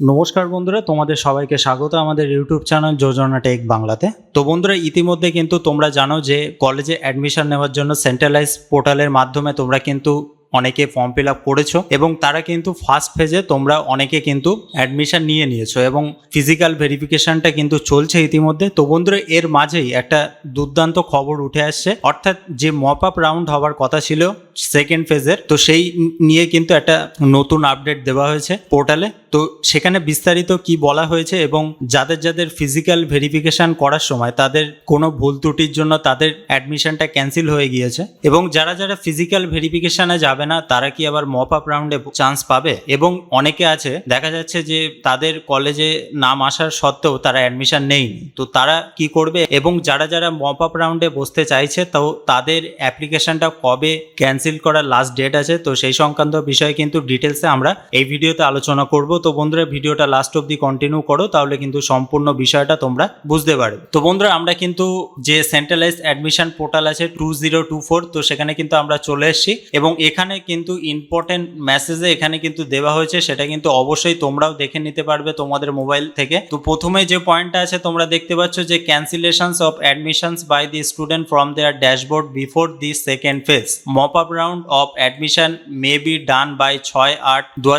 নমস্কার বন্ধুরা, তোমাদের সবাইকে স্বাগত আমাদের ইউটিউব চ্যানেল যোজনা টেক বাংলাতে। তো বন্ধুরা, ইতিমধ্যে কিন্তু তোমরা জানো যে কলেজে অ্যাডমিশন নেওয়ার জন্য সেন্ট্রালাইজ পোর্টালের মাধ্যমে তোমরা কিন্তু অনেকে ফর্ম ফিল আপ করেছ এবং তারা কিন্তু ফার্স্ট ফেজে তোমরা অনেকে কিন্তু অ্যাডমিশন নিয়ে নিয়েছো এবং ফিজিক্যাল ভেরিফিকেশনটা কিন্তু চলছে ইতিমধ্যে। তো বন্ধুরা, এর মাঝেই একটা দুর্দান্ত খবর উঠে আসছে। অর্থাৎ যে মপ আপ রাউন্ড হওয়ার কথা ছিল সেকেন্ড ফেজের তো সেই নিয়ে কিন্তু একটা নতুন আপডেট দেওয়া হয়েছে পোর্টালে। তো সেখানে বিস্তারিত কি বলা হয়েছে এবং যাদের যাদের ফিজিক্যাল ভেরিফিকেশন করার সময় তাদের কোনো ভুল ত্রুটির জন্য তাদের অ্যাডমিশনটা ক্যান্সেল হয়ে গিয়েছে? এবং যারা যারা ফিজিক্যাল ভেরিফিকেশনে যাবে না, তারা কি আবার মপ আপ রাউন্ডে চান্স পাবে? এবং অনেকে আছে, দেখা যাচ্ছে যে তাদের কলেজে নাম আসার সত্ত্বেও তারা অ্যাডমিশন নেয়নি। তো তারা কি করবে? এবং যারা যারা মপ আপ রাউন্ডে বসতে চাইছে, তো তাদের অ্যাপ্লিকেশনটা কবে ক্যান্সেল করার লাস্ট ডেট আছে? তো সেই সংক্রান্ত বিষয়ে কিন্তু ডিটেলসে আমরা এই ভিডিওতে আলোচনা করব। তো বন্ধুরা ভিডিওটা লাস্ট অব্দি কন্টিনিউ করো, তাহলে কিন্তু সম্পূর্ণ বিষয়টা তোমরা বুঝতে পারবে। তো বন্ধুরা, আমরা কিন্তু যে সেন্ট্রালাইজ অ্যাডমিশন পোর্টাল আছে টু জিরো টু ফোর তো সেখানে কিন্তু আমরা চলে এসেছি এবং এখানে কিন্তু ইম্পর্টেন্ট মেসেজে এখানে কিন্তু দেওয়া হয়েছে, সেটা কিন্তু অবশ্যই তোমরাও দেখে নিতে পারবে তোমাদের মোবাইল থেকে। তো প্রথমে যে পয়েন্টটা আছে, তোমরা দেখতে পাচ্ছ যে cancellations of admissions by the student from their dashboard before the second phase mop up round of admission may be done by ছয় আট দু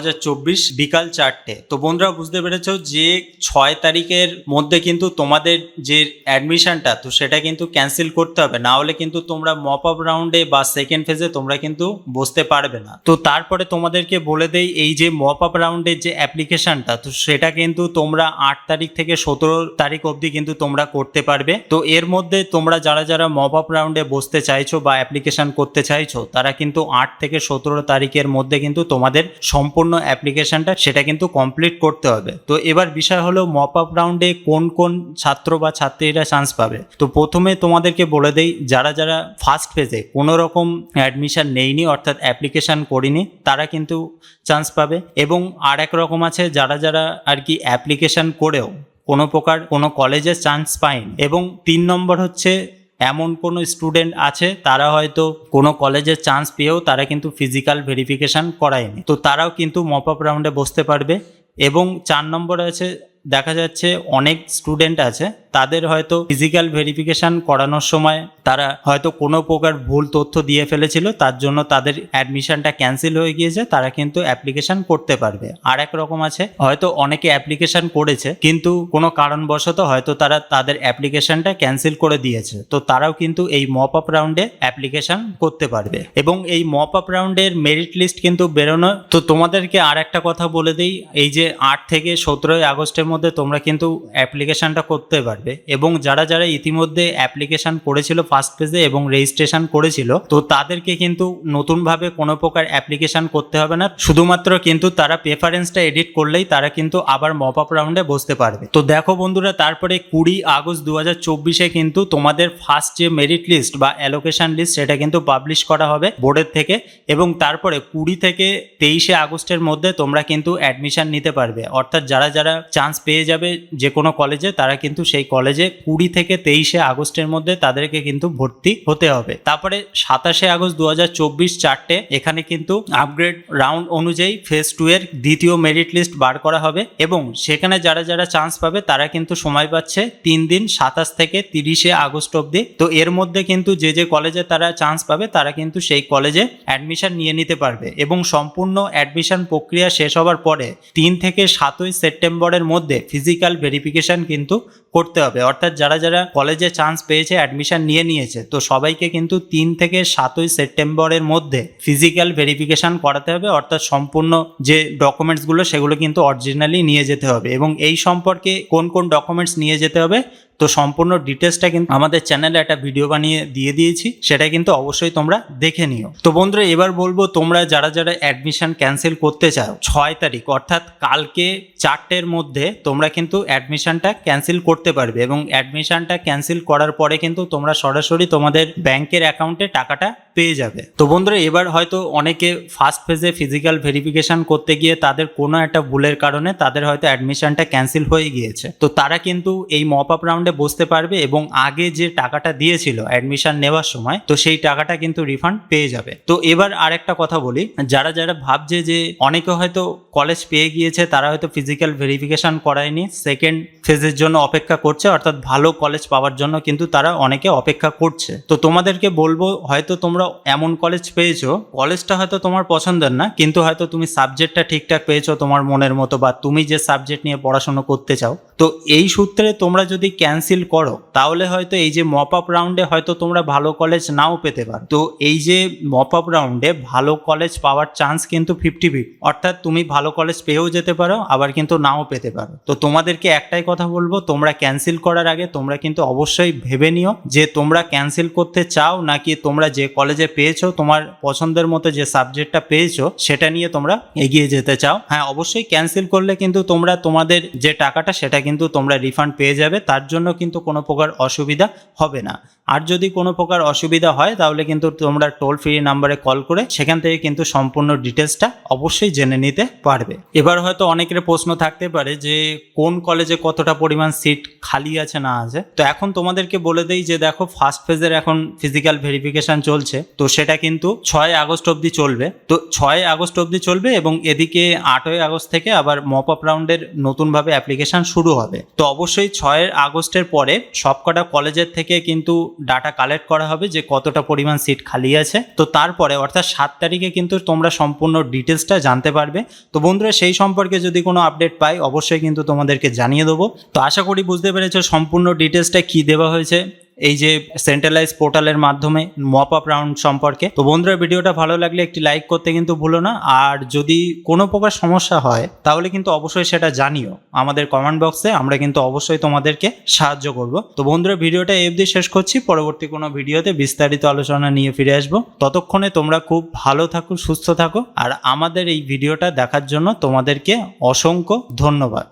বিকাল চারটে। তো বন্ধুরা বুঝতে পেরেছ যে ছয় তারিখের মধ্যে কিন্তু তোমাদের যে অ্যাডমিশনটা তো সেটা কিন্তু ক্যান্সেল করতে হবে। না হলে কিন্তু তোমরা মপ আপ রাউন্ডে বা সেকেন্ড ফেজে তোমরা কিন্তু বসতে পারবে না। তো তারপরে তোমাদেরকে বলে দেই, এই যে মপ আপ রাউন্ডের যে অ্যাপ্লিকেশনটা তো সেটা কিন্তু তোমরা আট তারিখ থেকে সতেরো তারিখ অবধি কিন্তু তোমরা করতে পারবে। তো এর মধ্যে তোমরা যারা যারা মপ আপ রাউন্ডে বসতে চাইছো বা অ্যাপ্লিকেশন করতে চাইছো, তারা কিন্তু আট থেকে সতেরো তারিখের মধ্যে কিন্তু তোমাদের সম্পূর্ণ অ্যাপ্লিকেশনটা সেটা কিন্তু কমপ্লিট করতে হবে। তো এবার বিষয় হলো মপ আপ রাউন্ডে কোন কোন ছাত্র বা ছাত্রীরা চান্স পাবে? তো প্রথমে তোমাদেরকে বলে দেই, যারা যারা ফার্স্ট ফেজে কোনো রকম অ্যাডমিশন নেয়নি অর্থাৎ অ্যাপ্লিকেশন করিনি, তারা কিন্তু চান্স পাবে। এবং আর এক রকম আছে, যারা যারা আর কি অ্যাপ্লিকেশন করেও কোনো প্রকার কোনো কলেজে চান্স পায়নি। এবং তিন নম্বর হচ্ছে এমন কোনো স্টুডেন্ট আছে, তারা হয়তো কোনো কলেজে চান্স পেয়েও তারা কিন্তু ফিজিক্যাল ভেরিফিকেশান করায়নি। তো তারাও কিন্তু মপ আপ রাউন্ডে বসতে পারবে এবং চার নম্বর আছে, দেখা যাচ্ছে অনেক স্টুডেন্ট আছে তাদের হয়তো ফিজিক্যাল ভেরিফিকেশন করানোর সময় তারা হয়তো কোনো প্রকার ভুল তথ্য দিয়ে ফেলেছিল, তার জন্য তাদের অ্যাডমিশনটা ক্যান্সেল হয়ে গিয়েছে, তারা কিন্তু অ্যাপ্লিকেশন করতে পারবে। আর এক রকম আছে, হয়তো অনেকে অ্যাপ্লিকেশন করেছে, কিন্তু কোনো কারণবশত হয়তো তারা তাদের অ্যাপ্লিকেশনটা ক্যান্সেল করে দিয়েছে। তো তারাও কিন্তু এই মপ আপ রাউন্ডে অ্যাপ্লিকেশন করতে পারবে। এবং এই মপ আপ রাউন্ডের মেরিট লিস্ট কিন্তু বেরোনো, তো তোমাদেরকে আর একটা কথা বলে দিই, এই যে আট থেকে সতেরোই আগস্টের মধ্যে তোমরা কিন্তু অ্যাপ্লিকেশনটা করতে পারবে। এবং যারা যারা ইতিমধ্যে অ্যাপ্লিকেশন করেছিল ফার্স্ট পেজে এবং রেজিস্ট্রেশন করেছিল, তো তাদেরকে কিন্তু নতুনভাবে কোনো প্রকার অ্যাপ্লিকেশন করতে হবে না। শুধুমাত্র কিন্তু তারা প্রেফারেন্সটা এডিট করলেই তারা কিন্তু আবার মপ আপ রাউন্ডে বসতে পারবে। তো দেখো বন্ধুরা, তারপরে কুড়ি আগস্ট দু হাজার চব্বিশে কিন্তু তোমাদের ফার্স্ট যে মেরিট লিস্ট বা অ্যালোকেশন লিস্ট সেটা কিন্তু পাবলিশ করা হবে বোর্ডের থেকে। এবং তারপরে কুড়ি থেকে তেইশে আগস্টের মধ্যে তোমরা কিন্তু অ্যাডমিশন নিতে পারবে। অর্থাৎ যারা যারা চান্স পেয়ে যাবে যে কোনো কলেজে তারা কিন্তু সেই কলেজে কুড়ি থেকে তেইশে আগস্টের মধ্যে তাদেরকে কিন্তু ভর্তি হতে হবে। তারপরে সাতাশে আগস্ট দু হাজার চব্বিশ চারটে এখানে কিন্তু আপগ্রেড রাউন্ড অনুযায়ী ফেজ টু এর দ্বিতীয় মেরিট লিস্ট বার করা হবে এবং সেখানে যারা যারা চান্স পাবে তারা কিন্তু সময় পাচ্ছে তিন দিন সাতাশ থেকে তিরিশে আগস্ট অবধি। তো এর মধ্যে কিন্তু যে যে কলেজে তারা চান্স পাবে তারা কিন্তু সেই কলেজে অ্যাডমিশন নিয়ে নিতে পারবে এবং সম্পূর্ণ অ্যাডমিশন প্রক্রিয়া শেষ হওয়ার পরে তিন থেকে সাতই সেপ্টেম্বরের মধ্যে ফিজিক্যাল ভেরিফিকেশন কিন্তু করতে হবে। অর্থাৎ যারা যারা কলেজে চান্স পেয়েছে অ্যাডমিশন নিয়ে নিয়েছে, তো সবাইকে কিন্তু তিন থেকে সাতই সেপ্টেম্বরের মধ্যে ফিজিক্যাল ভেরিফিকেশন করাতে হবে। অর্থাৎ সম্পূর্ণ যে ডকুমেন্টসগুলো সেগুলো কিন্তু অরিজিনালি নিয়ে যেতে হবে। এবং এই সম্পর্কে কোন কোন ডকুমেন্টস নিয়ে যেতে হবে তো সম্পূর্ণ ডিটেলসটা কিন্তু আমাদের চ্যানেলে একটা ভিডিও বানিয়ে দিয়ে দিয়েছি, সেটা কিন্তু অবশ্যই তোমরা দেখে নিও। তো বন্ধুরা, এবার বলব তোমরা যারা যারা অ্যাডমিশন ক্যান্সেল করতে চাও, ছয় তারিখ, অর্থাৎ কালকে চারটের মধ্যে তোমরা কিন্তু অ্যাডমিশনটা ক্যান্সেল করতে পারবে এবং অ্যাডমিশনটা ক্যান্সেল করার পরে কিন্তু তোমরা সরাসরি তোমাদের ব্যাংকের অ্যাকাউন্টে টাকাটা পেয়ে যাবে। তো বন্ধুরা, এবার হয়তো অনেকে ফার্স্ট ফেজে ফিজিক্যাল ভেরিফিকেশন করতে গিয়ে তাদের কোনো একটা ভুলের কারণে তাদের হয়তো অ্যাডমিশনটা ক্যান্সেল হয়ে গিয়েছে। তো তারা কিন্তু এই মপ আপ রাউন্ডে বসতে পারবে এবং আগে যে টাকাটা দিয়েছিল অ্যাডমিশন নেওয়ার সময়, তো সেই টাকাটা কিন্তু রিফান্ড পেয়ে যাবে। তো এবার আরেকটা কথা বলি, যারা যারা ভাবছে যে অনেকে হয়তো কলেজ পেয়ে গিয়েছে, তারা হয়তো ফিজিক্যাল ভেরিফিকেশন করায়নি সেকেন্ড ফেজের জন্য অপেক্ষা করছে, অর্থাৎ ভালো কলেজ পাওয়ার জন্য কিন্তু তারা অনেকে অপেক্ষা করছে। তো তোমাদেরকে বলব, হয়তো তোমরা এমন কলেজ পেয়েছ? কলেজটা হয়তো তোমার পছন্দের না, কিন্তু হয়তো তুমি সাবজেক্টটা ঠিকঠাক পেয়েছ তোমার মনের মতো বা তুমি যে সাবজেক্ট নিয়ে পড়াশোনা করতে চাও। তো এই সূত্রে তোমরা যদি ক্যান্সেল করো, তাহলে হয়তো এই যে মপ আপ রাউন্ডে হয়তো তোমরা ভালো কলেজ নাও পেতে পারো। তো এই যে মপ আপ রাউন্ডে ভালো কলেজ পাওয়ার চান্স কিন্তু ফিফটি ফিফটি অর্থাৎ তুমি ভালো কলেজ পেয়েও যেতে পারো, আবার কিন্তু নাও পেতে পারো। তো তোমাদেরকে একটাই কথা বলব, তোমরা ক্যান্সেল করার আগে তোমরা কিন্তু অবশ্যই ভেবে নিও যে তোমরা ক্যান্সেল করতে চাও নাকি তোমরা যে কলেজে পেয়েছ, তোমার পছন্দের মতো যে সাবজেক্টটা পেয়েছ, সেটা নিয়ে তোমরা এগিয়ে যেতে চাও। হ্যাঁ অবশ্যই ক্যান্সেল করলে কিন্তু তোমরা তোমাদের যে টাকাটা, সেটা কিন্তু তোমরা রিফান্ড পেয়ে যাবে। তার জন্য কিন্তু কোনো প্রকার অসুবিধা হবে না। আর যদি কোনো প্রকার অসুবিধা হয়, তাহলে কিন্তু তোমরা টোল ফ্রি নাম্বারে কল করে সেখান থেকে কিন্তু সম্পূর্ণ ডিটেলসটা অবশ্যই জেনে নিতে পারবে। এবার হয়তো অনেকের প্রশ্ন থাকতে পারে যে, কোন কলেজে কতটা পরিমাণ সিট খালি আছে না আছে? তো এখন তোমাদেরকে বলে দেই যে, দেখো ফার্স্ট ফেজের এখন ফিজিক্যাল ভেরিফিকেশন চলছে। তো সেটা কিন্তু ছয় আগস্ট অবধি চলবে। তো ছয় আগস্ট অবধি চলবে এবং এদিকে আটই আগস্ট থেকে আবার মপ আপ রাউন্ডের নতুনভাবে অ্যাপ্লিকেশন শুরু হবে। তো অবশ্যই ছয় আগস্টের পরে সবকটা কলেজের থেকে কিন্তু ডাটা কালেক্ট করা হবে যে কতটা পরিমাণ সিট খালি আছে। তো তারপরে অর্থাৎ সাত তারিখে কিন্তু তোমরা সম্পূর্ণ ডিটেলসটা জানতে পারবে। তো বন্ধুরা, সেই সম্পর্কে যদি কোনো আপডেট পাই, অবশ্যই কিন্তু তোমাদেরকে জানিয়ে দেবো। তো আশা করি বুঝতে পেরেছ সম্পূর্ণ ডিটেলসটা কী দেওয়া হয়েছে। এই যে সেন্ট্রালাইজ পোর্টালের মাধ্যমে মপ আপ রাউন্ড সম্পর্কে। তো বন্ধুরা, ভিডিওটা ভালো লাগলে একটি লাইক করতে কিন্তু ভুলো না। আর যদি কোনো প্রকার সমস্যা হয়, তাহলে কিন্তু অবশ্যই সেটা জানিও। আমাদের কমেন্ট বক্সে আমরা কিন্তু অবশ্যই তোমাদেরকে সাহায্য করব। তো বন্ধুরা, ভিডিওটা এফদি শেষ করছি। পরবর্তী কোনো ভিডিওতে বিস্তারিত আলোচনা নিয়ে ফিরে আসব। ততক্ষণে তোমরা খুব ভালো থাকো, সুস্থ থাকো। আর আমাদের এই ভিডিওটা দেখার জন্য তোমাদেরকে অসংখ্য ধন্যবাদ।